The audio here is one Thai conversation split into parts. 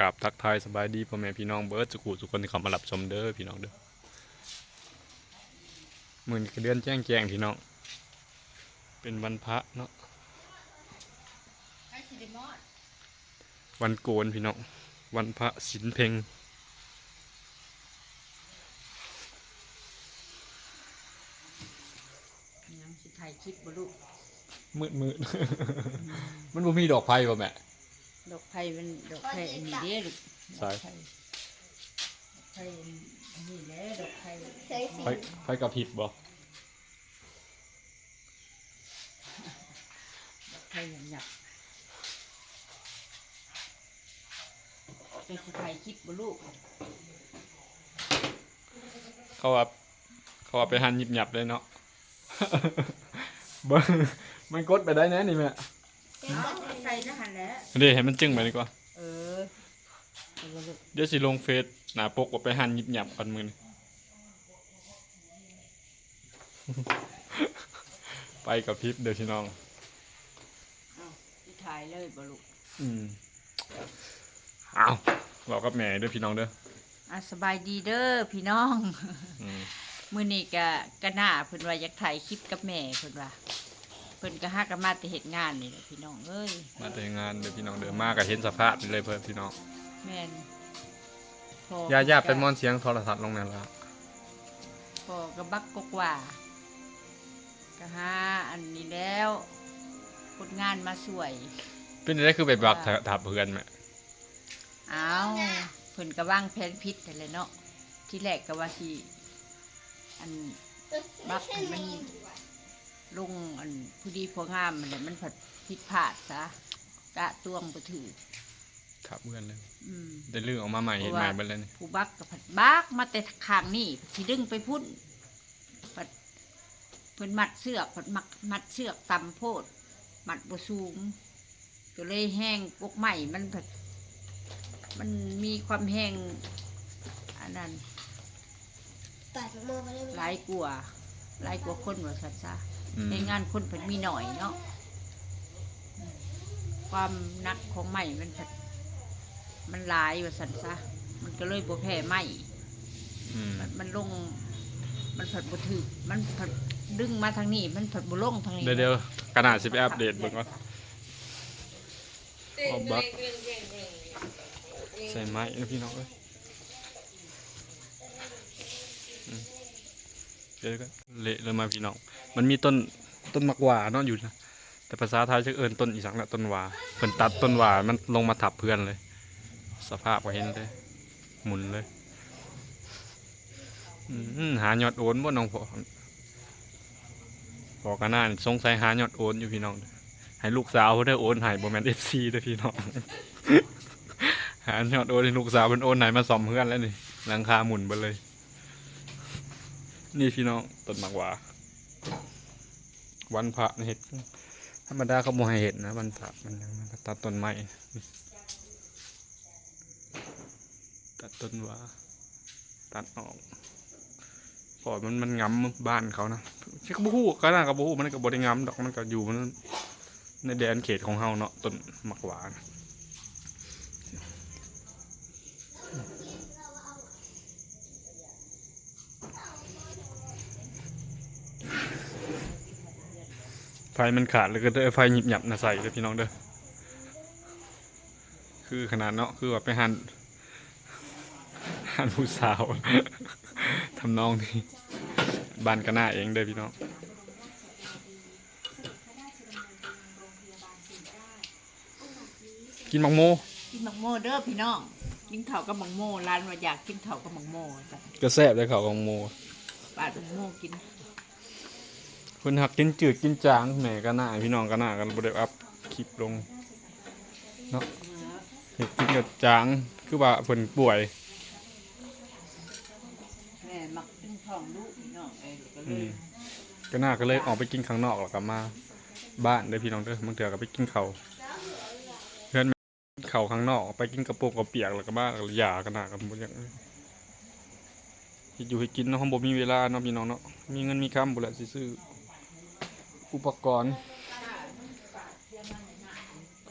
กราบทักทายสบายดีพ่อแม่พี่น้องเบิร์ดสุขุสุกคนที่เข้ามารับชมเด้อพี่น้องเด้อมือนกระเดือนแจ้งแจ้งพี่น้อง เป็นวันพระเนาะไอ้สิริมอดวันโกนพี่น้อง วันพระสินเพ็งยังสิถ่ายคลิปบ่ลูกมืดมืดมันบ่มีดอกไผ่ป่ะแม่ ดอกไผ่เป็นดอกไผ่อันนี้เด้ลูกใช่ดอกไผ่ดอกไผ่อันนี้แหละดอกไผ่ไผ่ไผ่กระพริบบ่ดอกไผ่หยับหยับเป็นสิถ่ายคลิปบ่ลูกเขาว่าเขาว่าไปหันหยิบหยับเลยเนาะ เบิ่งมันกดไปได้แน่นี่แม่ใส่นะ หันแหล้ว เดี๋ยวให้มันจึ้งไปดีกว่า เออเอาบ่ลูกเดี๋ยวสิลงเฟซหน้าปกว่าไปหันหยิบหยับกันมือนี้ไปกับพริบเดี๋ยวพี่น้อง เอาสิถ่ายเลยบ่ลูกอืมเอาเรากับแม่เด้วยพี่น้องเด้ออะสบายดีเด้อพี่น้อง อืมมื้อนี้ก็ก็น่าเพิ่นว่าอยากถ่ายคลิปกับแม่เพิ่นว่า เพิ่นก็หากันมาแต่เฮ็ดงานนี่แหละพี่น้องเอ้ยมาแต่งานเด้อพี่น้องเด้อมากับเห็นสภาพนี่เลยเพิ่นพี่น้องแม่นพอย่าอย่าเป็นมอนเสียงโทรทัศน์ลงนั่นละพอก็บักกกว่าก็หาอันนี้แล้วคนงานมาช่วย เป็นได้คือไปบักถถามเพื่อนแม่อ้าวเพิ่นก็วางแผนผิดแต่นแหละเนาะที่แรกก็ว่าสิอันบักให้มัน ลงอันผู้ดีพองามนั่นแหละมันผัดผิดพลาดซะกะตวงบ่ถือถามเพื่อนเลยอืมได้เรื่องออกมาใหม่เห็นใหม่เบิดเลยนี่ผู้บักกับผัดบักมาแต่ข้างนี่สิดึงไปพุ่นผัดเพิ่นมัดเสือกผัดมักมัดเสือกต่ำโพด มัดบ่สูง ก็เลยแห้งกกใหม่มันผัดมันมีความแห้งอันนั้นตัดมือไปเลยหลายกว่าหลายกว่าคนว่าซั่นซะ อืม ในงานคนเพิ่นมีหน่อยเนาะอืมความหนักของใหม่มันผัดมันหลายว่าซั่นซะ มันก็เลยบ่แพ้ไหม อืม มันมันลง มันผัดบุถือมันผัดดึงมาทางนี้ มันผัดบุลงทางนี้เดี๋ยวเดี๋ยวขนาดสิไปอัปเดตเบิ่งก่อนเอาบักใส่ไม้นะพี่น้องเอ้ยอืมเดี๋ยวก็เละเลยมาพี่น้อง มันมีต้นต้นมักหวาเนาะอยู่นะแต่ภาษาไทยจะเอิ้นต้นอีสังละต้นหวาเพิ่นตัดต้นหวามันลงมาทับเพื่อนเลย สภาพก็เห็นเลย หมุนเลยหายอดโอนบ่น้องพอพอกันหน้าสงสัยหายอดโอนอยู่พี่น้องให้ลูกสาวเพิ่นได้โอนให้บ่แม่น FC เด้อพี่น้องหายอดโอนให้ลูกสาวเพิ่นโอนให้มาซ่อมเพื่อนแล้วนี่หลังคาหมุนไปเลย นี่พี่น้องต้นมากหวา วันพระเห็ดธรรมดาเขาโมให้เห็ดนะวันพระมันยังตัดต้นไม้ตัดต้นว่าตัดออกพอมันมันงับ้านเขานะใช่กระบู้ก็น่ากระบู้มันก็บริงำดอกมันก็อยู่มันในแดนเขตของเฮาเนาะต้นหมักหวาน ไฟมันขาดแล้วก็ได้ไฟหยิบหยับนะใส่เลยพี่น้องเด้อคือขนาดเนาะคือว่าไปหันหันผู้สาวทำนองนี้บ้านก็หน้าเองเด้อพี่น้องกินมังโมกินหมักโมเด้อพี่น้อง กินข้าวกับหมักโมร้านว่าอยากกินข้าวกับหมักโมจ้ะก็แซ่บเลยเขาของโม ปาดหมักโมกิน เพิ่นหักกินจืดกินจางแหม่ก็น่าพี่น้องก็น่ากันบ่ได้อัพคลิปลงเนาะเห็ดกินกับจางคือว่าเพิ่นป่วยแม่มักกินท้องลูกพี่น้องเอ้ยก็เลอืยมก็น่าก็เลยออกไปกินข้างนอกแล้วก็มา บ้านเด้อพี่น้องเด้อบางเทื่อก็ไปกินข้าวเพื่อนแม่กินข้าวข้างนอกไปกินกระโปงกระเปียกแล้วก็มาแล้วก็ยาก็น่ากันบ่อย่างเฮ็ดอยู่ให้กินเนาะเฮาบ่มีเวลาเนาะพี่น้องเนาะมีเงินมีคำบ่แหละสิซื้อ อุปกรณ์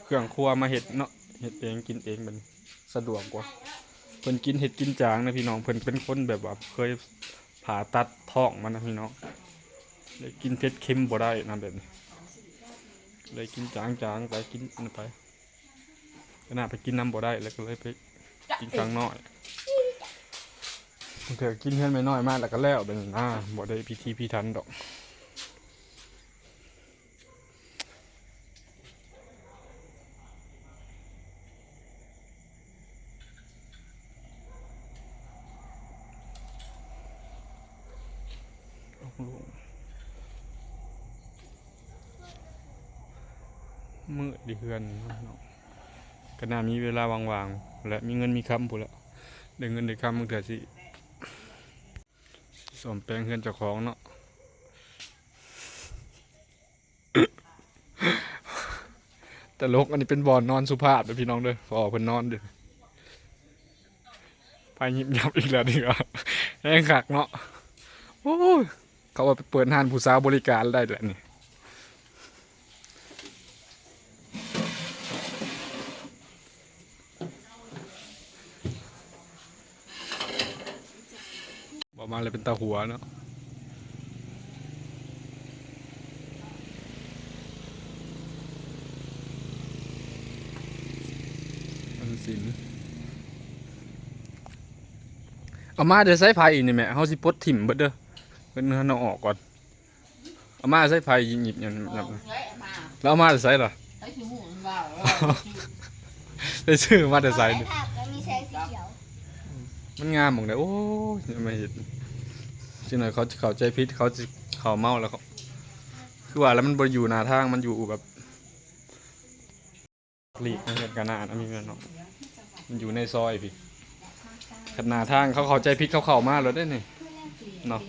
เครื่องครัวมาเห็ดเนาะเฮ็ดเองกินเองมันสะดวกกว่าเพิ่นกินเฮ็ดกินจางนะพี่น้องเพิ่นเป็นคนแบบว่าเคยผ่าตัดท้องมานนะพี่น้องเลยกินเผ็ดเค็มบ่ได้นะแบบนี้เลยกินจางๆไปกินนไปขนาดไปกินน้ำบ่ได้แล้วก็เลยไปกินครั้งน้อยเถื่อกินเพื่อนไม่น้อยมากแล้วก็แล้วเป็นหน้าบ่ได้พิธีพิธันดอก โอ้โหมืดดิเพื่อนเนาะก็น่ามีเวลาว่างๆและมีเงินมีคำพูนละได้เงินได้คำมึงเถื่อสิสิสมแปลงเพื่อนเจ้าของเนาะแต่ลกอันนี้เป็นบ่อนนอนสุภาพเด้อพี่น้องเด้อขอเพิ่นนอนเด้อไปยิบยับอีกแล้วดีกว่าแห้งขักเนาะโอ้ย เขาว่าไปเปิดห้านผู้สาวบริการได้แหละนี่บอกมาเลยเป็นตาหัวเนาะอันสินเอามาเดี๋ยวใส่ไผ่อีกนี่แม่เฮาสิปดถิ่มเบิดเด้อ เพิ่นเอาออกก่อนเอามาใส่ไฟหยิบๆอย่างนั้นแล้วเอามาจะใส่ล่ะไอ้ที่หูมันว่าได้ซื้อมาแต่ใส่ไอ้ผักก็มีแสงสีเขียวมันงามหมองได้โอ้ยยังไม่เห็นจังหน่อยเขาเขาใจพิษเขาจะเขาเมาแล้วเขาคือว่าแล้วมันบ่อยู่หน้าทางมันอยู่แบบหลีกนั่นกันนาอันนี้แม่นเนาะมันอยู่ในซอยพี่ขนาดทางเขาเข้าใจพิษเขาเข้ามาแล้วได้นี่เนาะ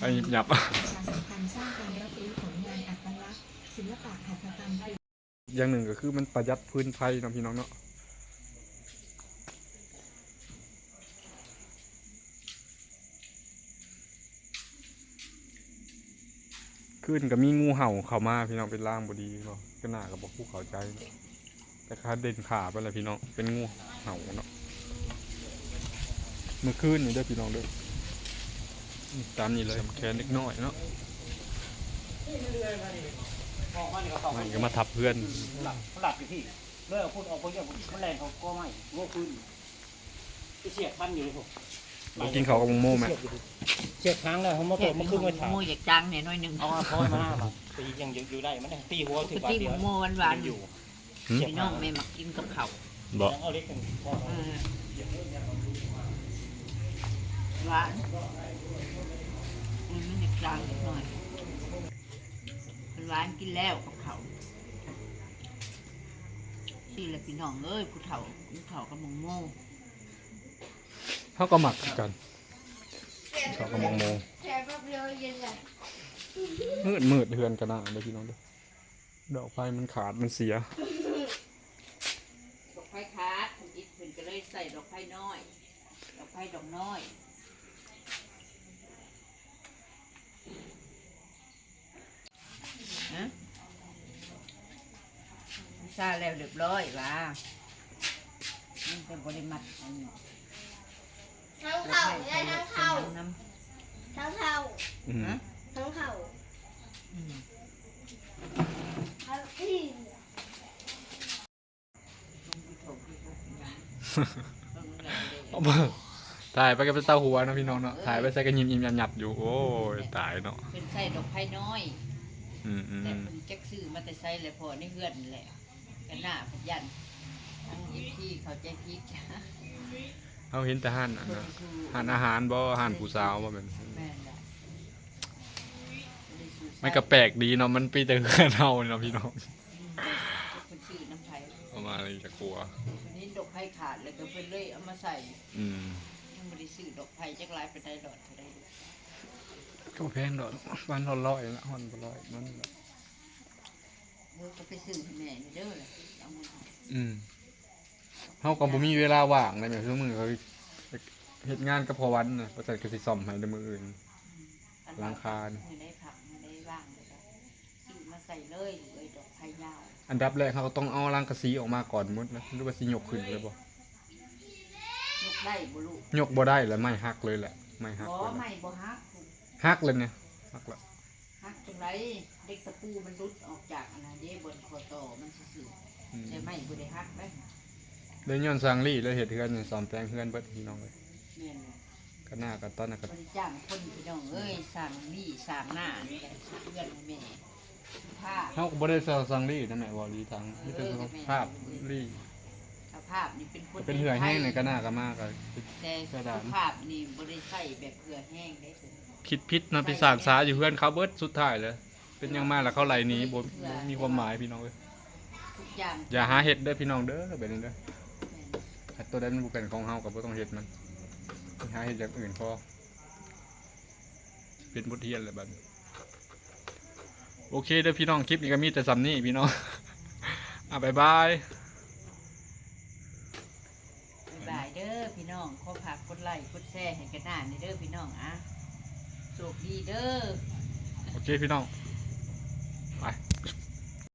ไปหยิบหยับอย่างหนึ่งก็คือมันประหยัดพื้นไฟเนะพี่น้องเนาะขึ้นก็มีงูเห่าเข้ามาพี่น้องเป็นร่างบดีเนาะก็น่ากับบอกผู้เข้าใจเนาะแต่คาเด่นขาไปเลยพี่น้องเป็นงูเห่าเนาะเมื่อคืนนี่เด้พี่น้องเด้อนี่ ตามนี้เลยแค่เล็กน้อยเนาะมันก็มาทับเพื่อนหลับหลับอยู่ที่เมื่อพูดออกไปเยอะมันแรงเขาก็ไม่โง่ขึ้นไปเสียบปั้นอยู่เลยผมไปกินเขาวกับโมโม่ไหมเสียบอยู่ดิเสียบค้างเลยเขามาตกมาขึ้นมาถามโมอยากจังเนี่ยน้อยหนึ่งเอามาพอยมาแบบตียังอยู่ได้มันตีหัวถึงบาทที่เดียวโมหวานหวานอยู่พี่น้องไม่มักกินกับเขาวบอกเอาเล็กกัน แล้วกับเขาวที่ละพี่น้องเอ้ยผู้เฒ่าผู้เฒ่ากับหมงโม่เขาก็หมักคือกันเขาก็มองโมแค่แป๊บเดียวเย็นเลยมืดมืดเทือนกันนะเดี๋ยวพี่น้องเด้อดอกไฟมันขาดมันเสีย ดอกไผ่ขาดคุณอิดเพิ่นก็เลยใส่ดอกไผ่น้อย ดอกไผ่ดอกน้อยฮะ ซาแล้วเรียบร้อยว่ามันเป็นบริมัดอันนี้ทั้งเข่าได้ทั้งเข่าน้ทั้งเข่าอืมำฮะทั้งเข่าอืมทั้งที่เอามาถ่ายไปกับเป็นเต้าหัวนะพี่น้องเนาะถ่ายไปใส่กันยิมยิมยันหยับอยู่โอ้ยตายเนาะเป็นใส่ดอกไผ่น้อย อืมอืมแต่เป็นจักซื้อมาแต่ใส่เลยพอในเฮือนนั่นแหละ กันหน้าพยันทั้งเอฟซีเขาใจคิดเขาเห็นแต่ห่านอันนะห่านอาหารบ่ห่านผู้สาวบ่เป็นแม่นละมันก็แปลกดีเนาะมันปีแต่เพื่อนเฮาเนาะพี่น้องคนชื่อน้ำไผ่เอามาอะไรจะกลัวคนนี้ดอกไผ่ขาดแล้วก็เพิ่นเลยเอามาใส่อืมยังไม่ได้ซื้อดอกไผ่จักหลายไปได้ดอกเท่าใดก็แพงดอกวันละร้อยละวันละร้อยนั่นแหละเออก็ไปซื้อให้แม่นี่เด้อล่ะเอามาให้อืมเฮาก็บ่มีเวลาว่างเลยแม่ซุมื้อเขาเฮ็ดงานกับพอวันน่ะบ่จัดก็สิซ่อมให้ในมื้ออื่นล้างคาญไม่ได้ผักไม่ได้ว่างเลยก็ซื้อมาใส่เลยเลยดอกไผ่ยาวอันดับแรกเขาก็ต้องเอารังกะสีออกมาก่อนหมุดนะหรือว่าสิยกขึ้นเลยบ่ยกได้บ่ลูกยกบ่ได้แล้วไม่หักเลยแหละไม่หักบ่เลยไม่บ่ฮักลูกหักเลยเนี่ยหักละฮักจังไร เด็กตะปูมันหลุดออกจากอันนั้นเด้บนคอต่อมันซื่ออืมๆแต่ไม่บ่ได้ฮักได้เลยย้อนสร้างลี่แล้วเฮ็ดเฮือนนี่ซ่อมแปลงเฮือนเบิดพี่น้องเลยแม่นเลยก็หน้าก็ตอนนั้นก็บริจ้างคนพี่น้องเอ้ยสั่งนี่สั่งหน้านี่แหละเพื่อนให้แม่ผ้า เฮาก็บ่ได้สร้างสร้างลี่นะแม่บ่ลีทางมีแต่สภาพลี่สภาพนี่เป็นคนก็เป็นเหือแห้งในก็หน้าก็มากก็ แต่กระดาษสภาพนี่บ่ได้ใส่แบบเหือแห้งได้เพิ่น คิดพิษนะพิศาจสาอยู่เฮือนเขาเบิดสุดท้ายเลยเป็นหยังมาแล้วเขาไหลหนีบ่บ่มีความหมายพี่น้องเอ้ยทุกอย่างอย่าหาเฮ็ดเด้อพี่น้องเด้อแบบนี้เด้อแม่นถ้าตัวใดมันบ่เป็นของเฮาก็บ่ต้องเฮ็ดมันหาเฮ็ดอย่างอื่นพอเป็นบทเรียนเลยบัดนี้โอเคเด้อพี่น้องคลิปนี้ก็มีแต่ซ้ำนี้พี่น้องอะบ๊ายบาย บ๊ายบายเด้อพี่น้องขอฝากกดไลค์กดแชร์ให้กันหน้านี่เด้อพี่น้องอะ โชคดีเด้อ โอเคพี่น้อง